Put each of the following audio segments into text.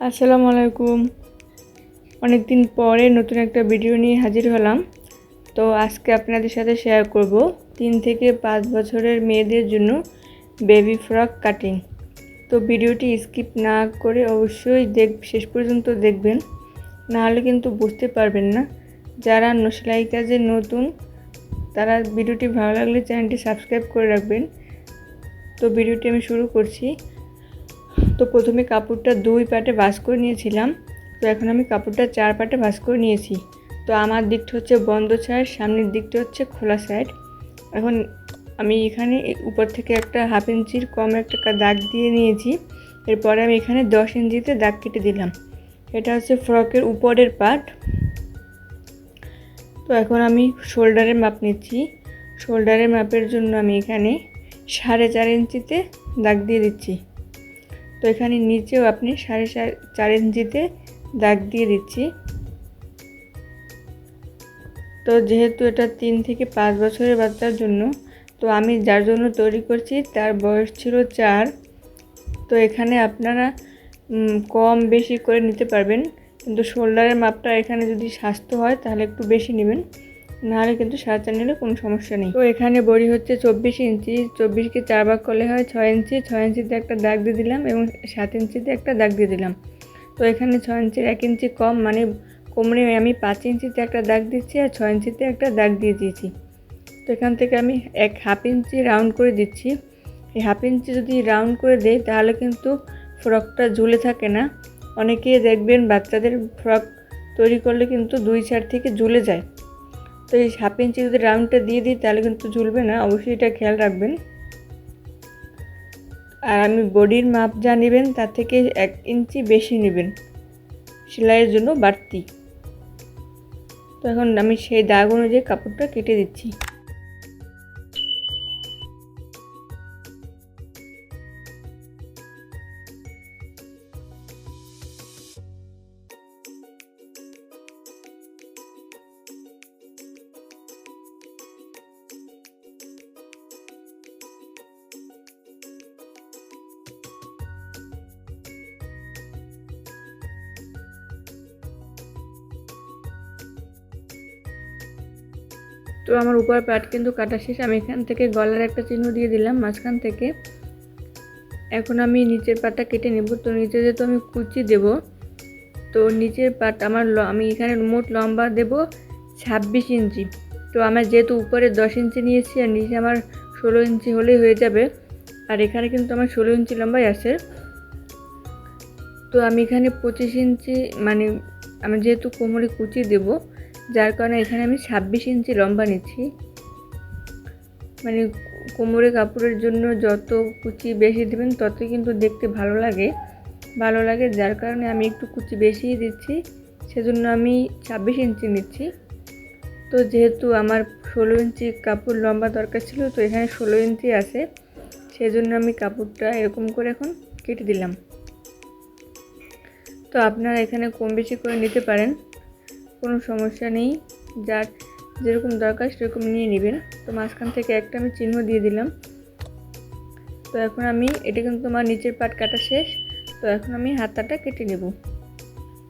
আসসালামু আলাইকুম। অনেক দিন পরে নতুন একটা ভিডিও নিয়ে হাজির হলাম। তো আজকে আপনাদের সাথে শেয়ার করব তিন থেকে পাঁচ বছরের মেয়েদের জন্য বেবি ফ্রক কাটিং তো ভিডিওটি স্কিপ না করে অবশ্যই দেখ, শেষ পর্যন্ত দেখবেন। নাহলে কিন্তু বুঝতে পারবেন না। যারা সেলাই কাজে নতুন, তারা ভিডিওটি ভালো লাগলে চ্যানেলটি সাবস্ক্রাইব করে রাখবেন। তো ভিডিওটি আমি শুরু করছি। তো প্রথমে কাপড়টা দুই পাটে ভাঁজ করে নিয়েছিলাম। তো এখন আমি কাপড়টা চার পাটে ভাঁজ করে নিয়েছি। তো আমার দিকটা হচ্ছে বন্ধ সাইড সামনের দিকটা হচ্ছে খোলা সাইড এখন আমি এখানে উপর থেকে একটা হাফ ইঞ্চির কম একটা দাগ দিয়ে নিয়েছি। এরপরে আমি এখানে দশ ইঞ্চিতে দাগ কেটে দিলাম। এটা হচ্ছে ফ্রকের উপরের পার্ট তো এখন আমি শোল্ডারের মাপ নিচ্ছি। শোল্ডারের মাপের জন্য আমি এখানে সাড়ে চার ইঞ্চিতে দাগ দিয়ে দিচ্ছি। তো এখানে নিচেও আপনি সাড়ে চার- চার ইঞ্চিতে দাগ দিয়ে দিচ্ছি। তো যেহেতু এটা তিন থেকে পাঁচ বছরের বাচ্চার জন্য, তো আমি যার জন্য তৈরি করছি তার বয়স ছিল চার। তো এখানে আপনারা কম বেশি করে নিতে পারবেন। কিন্তু শোল্ডারের মাপটা এখানে যদি স্বাস্থ্য হয় তাহলে একটু বেশি নেবেন। নাহলে কিন্তু চার নিলে কোনো সমস্যা নেই। তো এখানে বড়ি হচ্ছে চব্বিশ ইঞ্চি, চব্বিশকে চার ভাগ করলে হয় ছয় ইঞ্চি, ছয় ইঞ্চিতে একটা দাগ দিয়ে দিলাম এবং সাত ইঞ্চিতে একটা দাগ দিয়ে দিলাম। তো এখানে ছয় ইঞ্চির এক ইঞ্চি কম মানে কোমরে আমি পাঁচ ইঞ্চিতে একটা দাগ দিচ্ছি আর ছয় ইঞ্চিতে একটা দাগ দিয়ে দিয়েছি। তো এখান থেকে আমি এক হাফ ইঞ্চি রাউন্ড করে দিচ্ছি। এই হাফ ইঞ্চি যদি রাউন্ড করে দেই, তাহলে কিন্তু ফ্রকটা ঝুলে থাকে না। অনেকেই দেখবেন বাচ্চাদের ফ্রক তৈরি করলে কিন্তু দুই সাইড থেকে ঝুলে যায়। তো এই হাফ ইঞ্চি যদি রাউন্ডটা দিয়ে দিই, তাহলে কিন্তু ঝুলবে না। অবশ্যই এটা খেয়াল রাখবেন। আর আমি বডির মাপ যা নেবেন, তার থেকে এক ইঞ্চি বেশি নেবেন সেলাইয়ের জন্য বাড়তি। তো এখন আমি সেই দাগ অনুযায়ী কাপড়টা কেটে দিচ্ছি। তো আমার উপর পাট কিন্তু কাটা শেষ। আমি এখান থেকে গলার একটা চিহ্ন দিয়ে দিলাম মাঝখান থেকে। এখন আমি নিচের পাটটা কেটে নেব। তো নিচে যেহেতু আমি কুচি দেব, তো নিচের পাট আমার আমি এখানে মোট লম্বা দেব ছাব্বিশ ইঞ্চি। তো আমার যেহেতু উপরে দশ ইঞ্চি নিয়েছি, আর নিচে আমার ষোলো ইঞ্চি হলেই হয়ে যাবে। আর এখানে কিন্তু আমার ষোলো ইঞ্চি লম্বাই আছে। তো আমি এখানে পঁচিশ ইঞ্চি মানে আমি যেহেতু কোমরে কুচি দেব যার কারণে এখানে আমি ছাব্বিশ ইঞ্চি লম্বা নিচ্ছি। মানে কোমরে কাপড়ের জন্য যত কুচি বেশি দেবেন, ততই কিন্তু দেখতে ভালো লাগে। ভালো লাগে যার কারণে আমি একটু কুচি বেশিই দিচ্ছি, সেজন্য আমি ছাব্বিশ ইঞ্চি নিচ্ছি। তো যেহেতু আমার ষোলো ইঞ্চি কাপড় লম্বা দরকার ছিল, তো এখানে ষোলো ইঞ্চি আছে, সেজন্য আমি কাপড়টা এরকম করে এখন কেটে দিলাম। তো আপনারা এখানে কম বেশি করে নিতে পারেন। কোনো সমস্যা নেই। যার যেরকম দরকার সেরকম নিয়ে নেবেন তো মাঝখান থেকে একটা আমি চিহ্ন দিয়ে দিলাম। তো এখন আমি, এটা কিন্তু আমার নিচের পাট কাটা শেষ। তো এখন আমি হাতাটা কেটে নেব।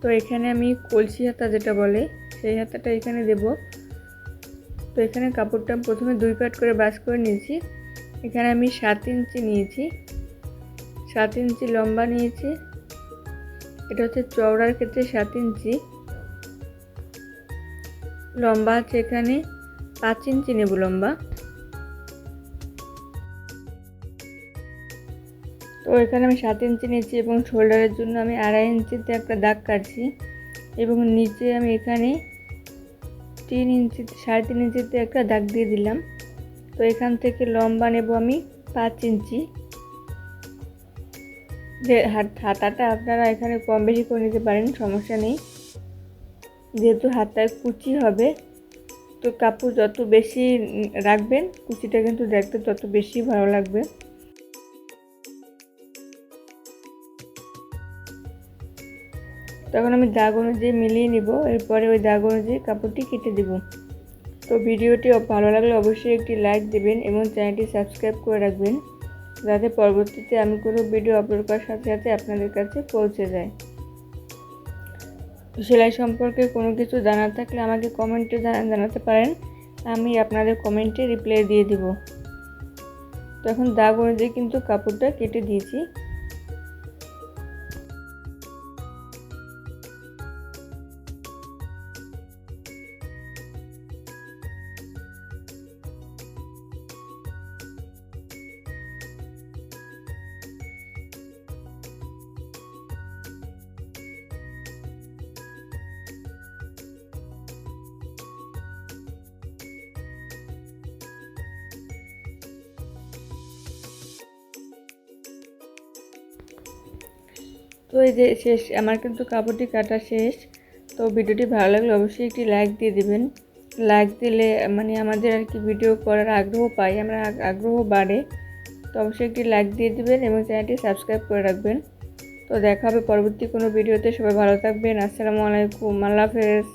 তো এখানে আমি কলসি হাতা যেটা বলে, সেই হাতাটা এখানে দেব। তো এখানে কাপড়টা আমি প্রথমে দুই পাট করে বাস করে নিয়েছি। এখানে আমি সাত ইঞ্চি নিয়েছি। সাত ইঞ্চি লম্বা নিয়েছি। এটা হচ্ছে চওড়ার ক্ষেত্রে সাত ইঞ্চি। লম্বা আছে এখানে, পাঁচ ইঞ্চি নেব লম্বা। তো এখানে আমি সাত ইঞ্চি নিয়েছি এবং শোল্ডারের জন্য আমি আড়াই ইঞ্চিতে একটা দাগ কাটছি এবং নিচে আমি এখানে তিন ইঞ্চি, সাড়ে তিন ইঞ্চিতে একটা দাগ দিয়ে দিলাম। তো এখান থেকে লম্বা নেব আমি পাঁচ ইঞ্চি। যে হাত হাতাটা আপনারা এখানে কম বেশি করে নিতে পারেন, সমস্যা নেই। যেহেতু হাতায় কুচি হবে, তো কাপড় যত বেশি রাখবেন, কুচিটা কিন্তু দেখতে তত বেশি ভালো লাগবে। তখন আমি দাগ অনুযায়ী মিলিয়ে নিব, এরপরে ওই দাগ অনুযায়ী কাপড়টি কেটে দেব। তো ভিডিওটি ভালো লাগলে অবশ্যই একটি লাইক দেবেন এবং চ্যানেলটি সাবস্ক্রাইব করে রাখবেন, যাতে পরবর্তীতে আমি কোনো ভিডিও আপলোড করার সাথে সাথে আপনাদের কাছে পৌঁছে যায়। সেলাই সম্পর্কে কোনো কিছু জানার থাকলে আমাকে কমেন্টে জানাতে পারেন। আমি আপনাদের কমেন্টে রিপ্লাই দিয়ে দিব। তো এখন দাগ অনুযায়ী কিন্তু কাপড়টা কেটে দিয়েছি। তো এই যে শেষ, আমার কিন্তু কাপড়টি কাটা শেষ। তো ভিডিওটি ভালো লাগলে অবশ্যই একটি লাইক দিয়ে দেবেন। লাইক দিলে মানে আমাদের আর কি ভিডিও করার আগ্রহ পাই, আমরা আগ্রহ বাড়ে। তো অবশ্যই একটি লাইক দিয়ে দেবেন এবং চ্যানেলটি সাবস্ক্রাইব করে রাখবেন। তো দেখা হবে পরবর্তী কোনো ভিডিওতে সবাই ভালো থাকবেন। আসসালামু আলাইকুম। আল্লাহ হাফেজ।